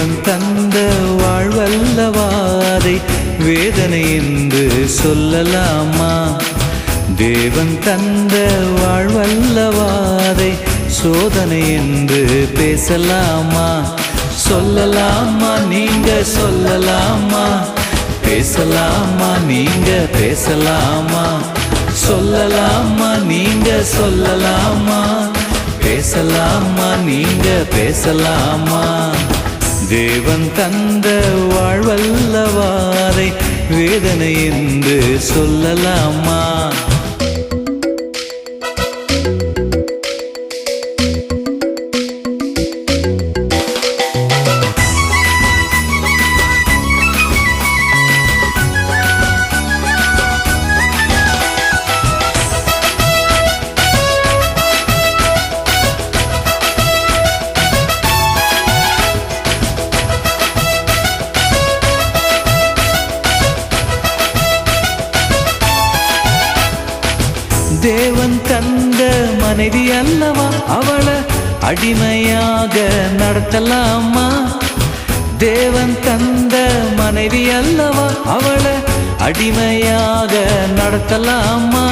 தேவன் தந்த வாழ்வல்லவாதை வேதனை என்று சொல்லலாமா? தேவன் தந்த வாழ்வல்லவாதை சோதனை என்று பேசலாமா? சொல்லலாமா நீங்க சொல்லலாமா? பேசலாமா நீங்க பேசலாமா? சொல்லலாமா நீங்க சொல்லலாமா? பேசலாமா நீங்க பேசலாமா? தேவன் தந்த வாழ்வல்லவாரை வேதனை என்று சொல்லலாமா? மனைவி அல்லவா? அவளை அடிமையாக நடத்தலாமா? தேவன் தந்த மனைவி அல்லவா? அவளை அடிமையாக நடத்தலாமா?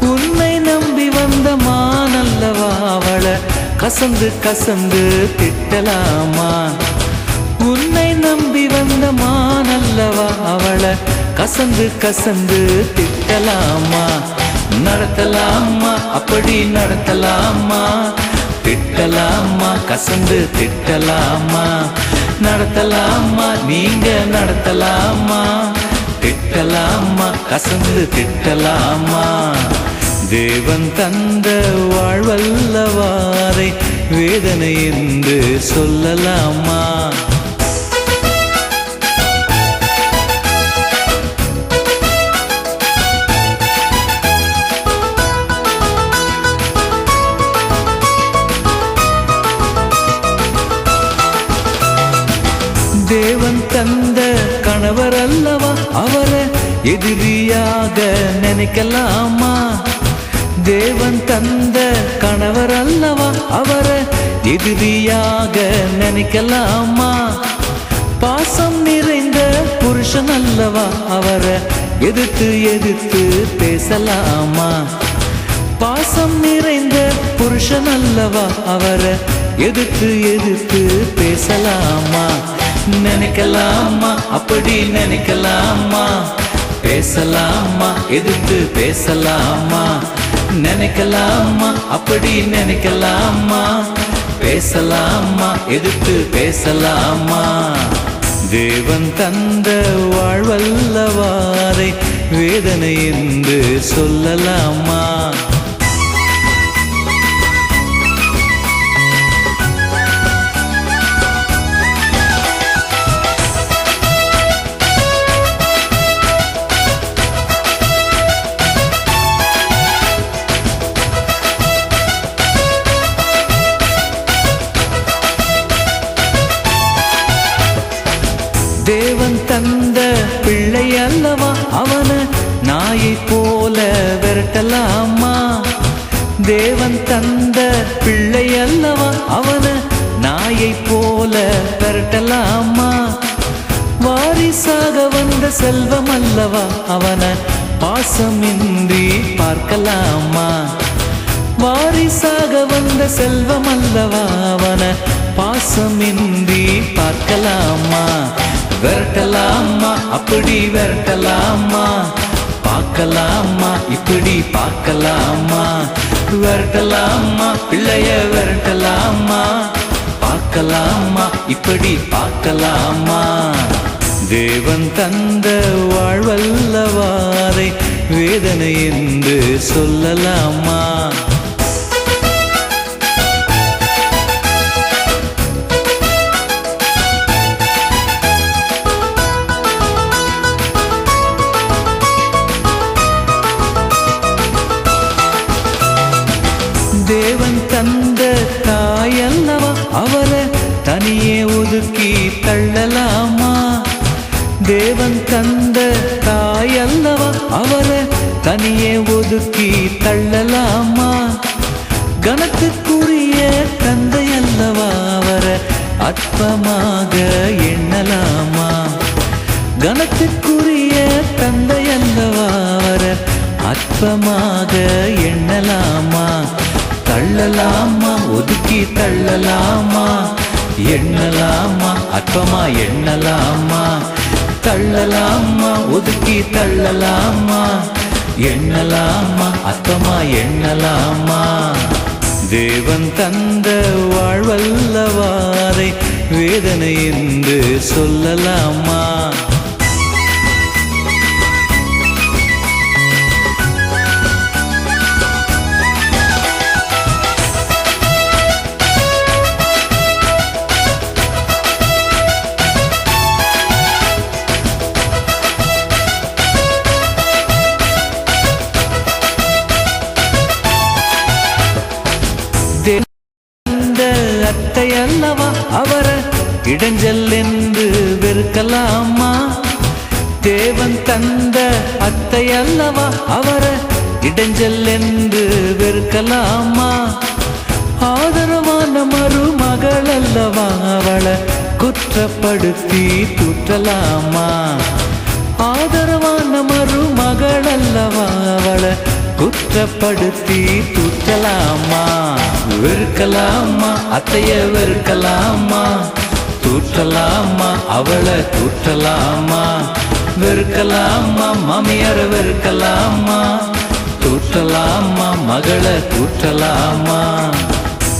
உன்னை நம்பி வந்த மானல்லவா அவளை கசந்து கசந்து திட்டலாமா? உன்னை நம்பி வந்த மானல்லவா அவளை கசந்து கசந்து திட்டலாமா? நடத்தலாமா? அப்படி நடத்தலாமா? திட்டலாமா? கசந்து திட்டலாமா? நடத்தலாமா? நீங்க நடத்தலாமா? திட்டலாமா? கசந்து திட்டலாமா? தேவன் தந்த வாழ்வல்லவாரை வேதனை என்று சொல்லலாமா? தந்த கணவர் அல்லவா அவரை எதிரியாக நினைக்கலாமா? தேவன் தந்த கணவர் அல்லவா அவரை எதிரியாக நினைக்கலாமா? பாசம் நிறைந்த புருஷன் அல்லவா? அவரை எதிர்த்து எதிர்த்து பேசலாமா? பாசம் நிறைந்த புருஷன் அல்லவா? அவரை எதிர்த்து எதிர்த்து பேசலாமா? நினைக்கலாமா? அப்படி நினைக்கலாமா? பேசலாமா? எதிர்த்து பேசலாமா? நினைக்கலாமா? அப்படி நினைக்கலாமா? பேசலாமா? எதிர்த்து பேசலாமா? தேவன் தந்த வாழ்வல்லவாரை வேதனை என்று சொல்லலாமா? தேவன் தந்த பிள்ளை அல்லவா அவனை? நாயை போல விரட்டலாமா? தேவன் தந்த பிள்ளை அல்லவா அவனை? நாயை போல விரட்டலாமா? வாரிசாக வந்த செல்வம் அல்லவா அவன? பாசமின்றி பார்க்கலாமா? வாரிசாக வந்த செல்வம் அல்லவா அவன? பாசமின்றி பார்க்கலாமா? விரட்டலாமா? அப்படி விரட்டலாமா? பார்க்கலாமா? இப்படி பார்க்கலாமா? விரட்டலாமா? பிள்ளைய விரட்டலாமா? பார்க்கலாமா? இப்படி பார்க்கலாமா? தேவன் தந்த வாழ்வல்லவாரை வேதனை என்று சொல்லலாமா? ஒதுக்கி தள்ளலாமா? தேவன் தந்த தாயல்லவா? அவரை தனியே ஒதுக்கி தள்ளலாமா? கனத்துக்குரிய தந்தை அல்லவா அவரை அற்பமாக எண்ணலாமா? கனத்துக்குரிய தந்தை அல்லவா அவரை அற்பமாக எண்ணலாமா? தள்ளலாமா? ஒதுக்கி தள்ளலாமா? எண்ணலாமா? அற்பமா எண்ணலாமா? தள்ளலாமா? ஒதுக்கி தள்ளலாமா? எண்ணலாமா? அற்பமா எண்ணலாமா? தேவன் தந்த வாழ்வல்லவாரை வேதனை என்று சொல்லலாமா? அத்தை அல்லவா அவர? இடைஞ்சல் என்று வெறுக்கலாமா? தேவன் தந்த அத்தை அல்லவா அவர? இடைஞ்சல் என்று வெறுக்கலாமா? ஆதரவான மருமகள் அல்லவா அவளை? குற்றப்படுத்தி தூற்றலாமா? ஆதரவான மருமகள் அல்லவா அவளை? குற்றப்படுத்தி தூற்றலாமா? வெறுக்கலாமா? அத்தைய வெறுக்கலாமா? தூற்றலாமா? அவளை தூற்றலாமா? வெறுக்கலாமா? மாமியார வெறுக்கலாமா? தூற்றலாமா? மகளை தூற்றலாமா?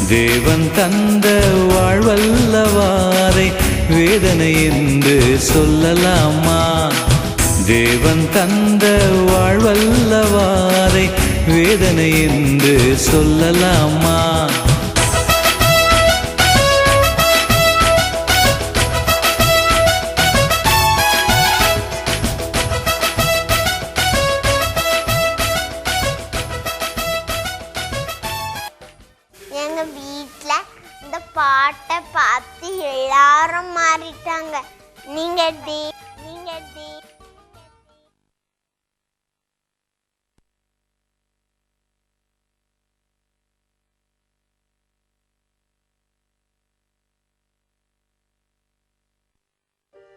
தேவன் தந்த வாழ்வல்லவாரை வேதனை என்று சொல்லலாமா? தேவன் தந்த வாழ்வல்லவாரை வேதனை என்று சொல்லலாமா? எங்க வீட்ல இந்த பாட்டை பார்த்து எல்லாரும் மாறிட்டாங்க. நீங்க டி